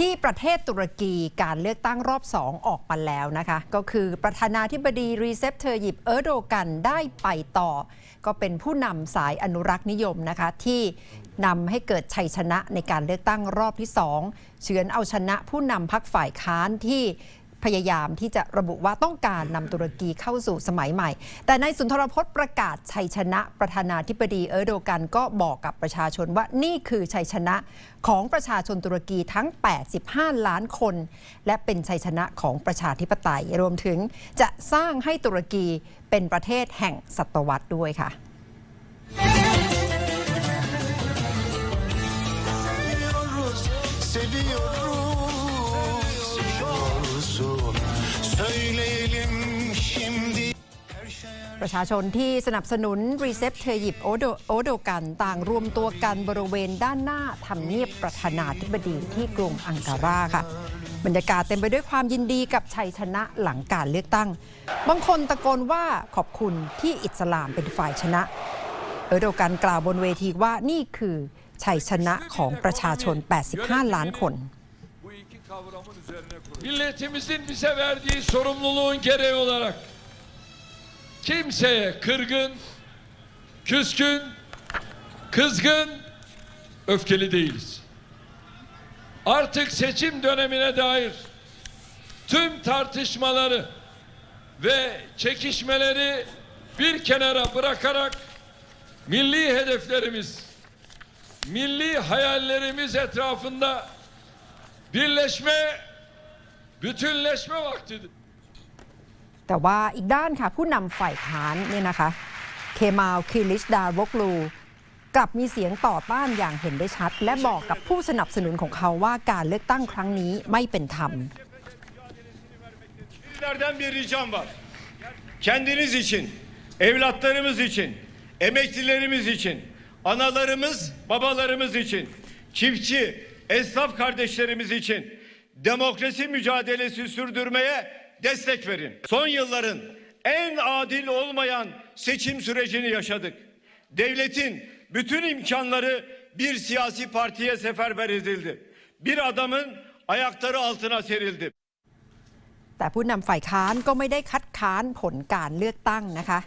ที่ประเทศตุรกีการเลือกตั้งรอบสองออกมาแล้วนะคะ ก็คือประธานาธิบดีรีเซปเทอร์ยิปเออร์โดกันได้ไปต่อ ก็เป็นผู้นำสายอนุรักษ์นิยมนะคะ ที่นำให้เกิดชัยชนะในการเลือกตั้งรอบที่สองเฉือนเอาชนะผู้นำพักฝ่ายค้านที่ พยายามที่จะระบุว่าต้องการนำตุรกีเข้าสู่สมัยใหม่ แต่ในสุนทรพจน์ประกาศชัยชนะประธานาธิบดีเออร์โดกันก็บอกกับประชาชนว่านี่คือชัยชนะของประชาชนตุรกีทั้ง 85 ล้านคน และเป็นชัยชนะของประชาธิปไตย รวมถึงจะสร้างให้ตุรกีเป็นประเทศแห่งศตวรรษด้วยค่ะ ประชาชนที่สนับสนุนรีเซปเทยิปโอโดโอโดกันต่างรวมตัวกันบริเวณด้านหน้าทำเนียบประธานาธิบดีที่กรุงอังการาค่ะ บรรยากาศเต็มไปด้วยความยินดีกับชัยชนะหลังการเลือกตั้ง บางคนตะโกนว่าขอบคุณที่อิสลามเป็นฝ่ายชนะเออโดกันกล่าวบนเวทีว่านี่คือชัยชนะของประชาชน 85 ล้านคน kavramın üzerine kurulu. Milletimizin bize verdiği sorumluluğun gereği olarak kimseye kırgın, küskün, kızgın, öfkeli değiliz. Artık seçim dönemine dair tüm tartışmaları ve çekişmeleri bir kenara bırakarak milli hedeflerimiz, milli hayallerimiz etrafında birleşme, bütünleşme vaktidir. แต่ว่าอีกด้านค่ะ ผู้นำฝ่ายค้านเนี่ยนะคะ เคมาลคิลิชดาวกลู กลับมีเสียงต่อต้านอย่างเห็นได้ชัด และบอกกับผู้สนับสนุนของเขาว่าการเลือกตั้งครั้งนี้ไม่เป็นธรรม Sizlerden bir ricam var. Kendiniz için, evlatlarımız için, emeklilerimiz için, analarımız, babalarımız için, çiftçi, esnaf kardeşlerimiz için demokrasi mücadelesi sürdürmeye destek verin. Son yılların en adil olmayan seçim sürecini yaşadık. Devletin bütün imkanları bir siyasi partiye seferber edildi. Bir adamın ayakları altına serildi. แต่ผู้นำฝ่ายค้านก็ไม่ได้คัดค้านผลการเลือกตั้งนะคะ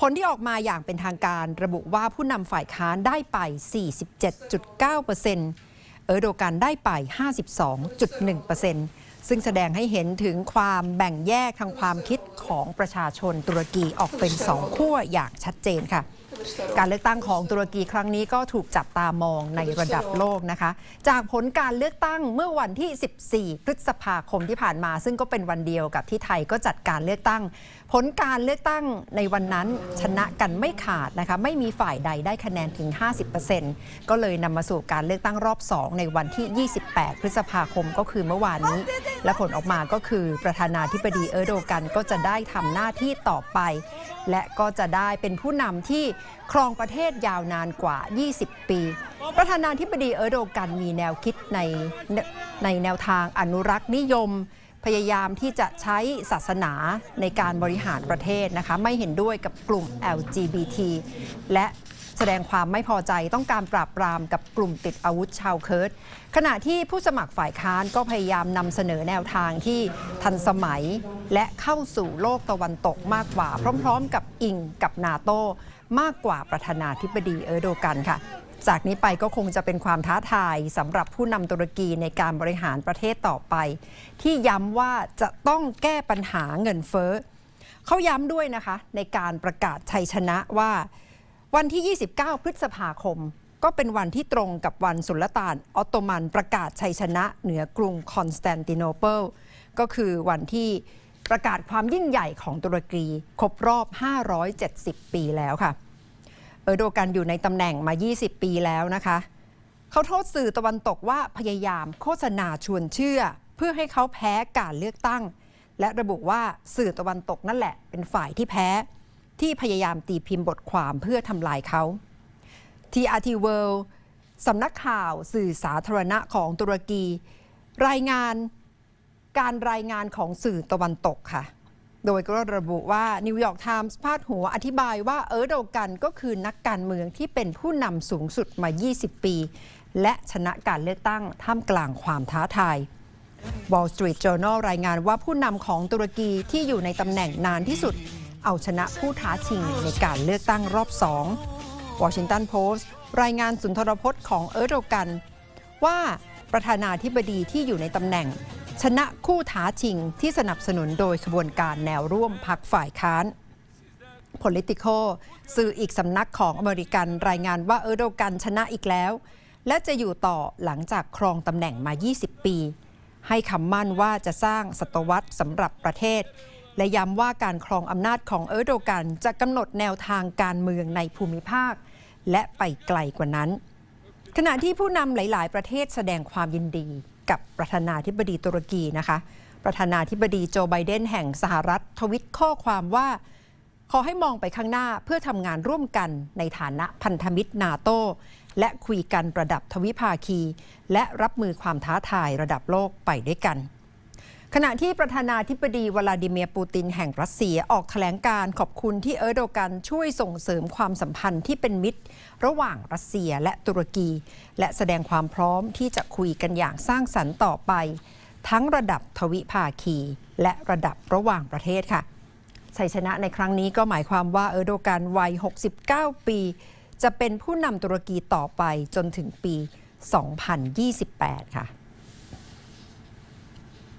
ผลที่ออกมาอย่างเป็นทางการระบุว่าผู้นำฝ่ายค้านได้ไป 47.9%เ เออร์โดกันได้ไป 52.1%ซึ่งแสดงให้เห็นถึงความแบ่งแยกทางความคิดของประชาชนตุรกีออกเป็นสองขั้วอย่างชัดเจนค่ะ การเลือกตั้งของตุรกีครั้งนี้ก็ถูกจับตามองในระดับโลกนะคะ จากผลการเลือกตั้งเมื่อวันที่ 14 พฤษภาคมที่ผ่านมา ซึ่งก็เป็นวันเดียวกับที่ไทยก็จัดการเลือกตั้ง ผลการเลือกตั้งในวันนั้นชนะกันไม่ขาดนะคะไม่มีฝ่ายใดได้คะแนนถึง 50%ก็เลยนำมาสู่การเลือกตั้งรอบ 2 ในวันที่ 28 พฤษภาคมก็คือเมื่อวานนี้ และผลออกมาก็คือประธานาธิบดีเออร์โดกันก็จะได้ทำหน้าที่ต่อไป และก็จะได้เป็นผู้นำที่ครองประเทศยาวนานกว่า 20 ปี ประธานาธิบดีเออร์โดกันมีแนวคิดในในแนวทางอนุรักษ์นิยมพยายามที่จะใช้ศาสนาในการบริหารประเทศนะคะ ไม่เห็นด้วยกับกลุ่ม LGBT และ แสดงความไม่พอใจต้องการปราบปรามกับกลุ่มติดอาวุธชาวเคิร์ดขณะที่ผู้สมัครฝ่ายค้านก็พยายามนำเสนอแนวทางที่ทันสมัย และเข้าสู่โลกตะวันตกมากกว่า พร้อมๆ กับอิงกับนาโตมากกว่าประธานาธิบดีเออร์โดกันค่ะ จากนี้ไปก็คงจะเป็นความท้าทายสำหรับผู้นำตุรกีในการบริหารประเทศต่อไป ที่ย้ำว่าจะต้องแก้ปัญหาเงินเฟ้อเขาย้ำด้วยนะคะ ในการประกาศชัยชนะว่า วันที่ 29 พฤษภาคม ก็เป็นวันที่ตรงกับวันสุลต่านออตโตมันประกาศชัยชนะเหนือกรุงคอนสแตนติโนเปิลก็คือวันที่ประกาศความยิ่งใหญ่ของตุรกีครบรอบ 570 ปีแล้วค่ะ เออโดกันอยู่ในตำแหน่งมา 20 ปีแล้วนะคะ เขาโทษสื่อตะวันตกว่าพยายามโฆษณาชวนเชื่อ เพื่อให้เขาแพ้การเลือกตั้ง และระบุว่าสื่อตะวันตกนั่นแหละเป็นฝ่ายที่แพ้ ที่พยายามตีพิมพ์บทความเพื่อทำลายเขา TRT World สำนักข่าวสื่อสาธารณะของตุรกี รายงานการรายงานของสื่อตะวันตกค่ะ โดยก็ระบุว่านิวยอร์กไทมส์พาดหัวอธิบายว่าเออร์โดกันก็คือนักการเมืองที่เป็นผู้นำสูงสุดมา 20 ปี และชนะการเลือกตั้งท่ามกลางความท้าทาย Wall Street Journal รายงานว่าผู้นำของตุรกีที่อยู่ในตำแหน่งนานที่สุด เอาชนะผู้ท้าชิงในการเลือกตั้งรอบสอง Washington Post รายงานสุนทรพจน์ของเออร์โดกัน ว่าประธานาธิบดีที่อยู่ในตำแหน่ง ชนะคู่ท้าชิงที่สนับสนุนโดยขบวนการแนวร่วมพักฝ่ายค้าน Politico สื่ออีกสำนักของอเมริกันรายงานว่าเออร์โดกันชนะอีกแล้ว และจะอยู่ต่อหลังจากครองตำแหน่งมา 20 ปี ให้คำมั่นว่าจะสร้างศตวรรษสำหรับประเทศ และย้ำว่าการครองอำนาจของเออร์โดกันจะกำหนดแนวทางการเมืองในภูมิภาค และไปไกลกว่านั้น ขณะที่ผู้นำหลาย ๆ ประเทศแสดงความยินดีกับประธานาธิบดีตุรกีนะคะ ประธานาธิบดีโจไบเดนแห่งสหรัฐทวิตข้อความว่า ขอให้มองไปข้างหน้าเพื่อทำงานร่วมกันในฐานะพันธมิตรนาโตและคุยกันระดับทวิภาคี และรับมือความท้าทายระดับโลกไปด้วยกัน ขณะที่ประธานาธิบดีวลาดิเมียร์ปูตินแห่งรัสเซียออกแถลงการขอบคุณที่เออร์โดกันช่วยส่งเสริมความสัมพันธ์ที่เป็นมิตร ระหว่างรัสเซียและตุรกี และแสดงความพร้อมที่จะคุยกันอย่างสร้างสรรค์ต่อไป ทั้งระดับทวิภาคี และระดับระหว่างประเทศค่ะชัยชนะในครั้งนี้ก็หมายความว่าเออร์โดกันวัย 69 ปี จะเป็นผู้นำตุรกีต่อไปจนถึงปี 2028 ค่ะ